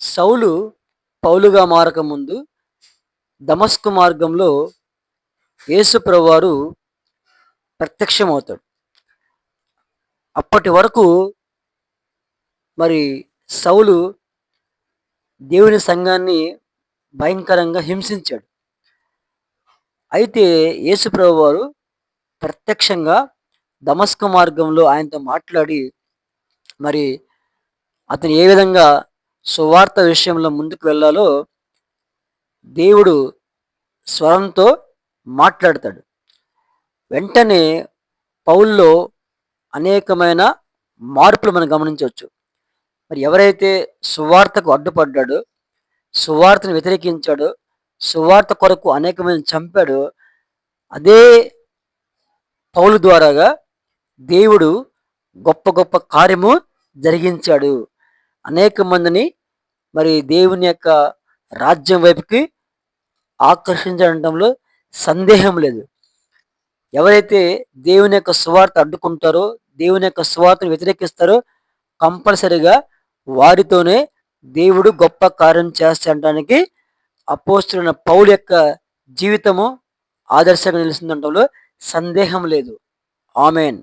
సౌలు పౌలుగా మారకముందు దమస్కు మార్గంలో యేసుప్రభువారు ప్రత్యక్షమవుతాడు. అప్పటి వరకు మరి సౌలు దేవుని సంఘాన్ని భయంకరంగా హింసించాడు. అయితే యేసుప్రభు వారు ప్రత్యక్షంగా దమస్క మార్గంలో ఆయనతో మాట్లాడి మరి అతను ఏ విధంగా సువార్త విషయంలో ముందుకు వెళ్ళాలో దేవుడు స్వరంతో మాట్లాడతాడు. వెంటనే పౌల్లో అనేకమైన మార్పులు మనం గమనించవచ్చు. మరి ఎవరైతే సువార్తకు అడ్డుపడ్డాడో సువార్తను వ్యతిరేకించాడో సువార్త కొరకు అనేకమైన చంపాడో అదే పౌలు ద్వారాగా దేవుడు గొప్ప గొప్ప కార్యము జరిగించాడు. అనేక మందిని మరి దేవుని యొక్క రాజ్యం వైపుకి ఆకర్షించడంలో సందేహం లేదు. ఎవరైతే దేవుని యొక్క సువార్త అడ్డుకుంటారో దేవుని యొక్క సువార్తను వ్యతిరేకిస్తారో కంపల్సరిగా వారితోనే దేవుడు గొప్ప కార్యం చేస్తానికి అపోస్తున్న పౌలు యొక్క జీవితము ఆదర్శంగా నిలుస్తుందంటంలో సందేహం లేదు. ఆమెన్.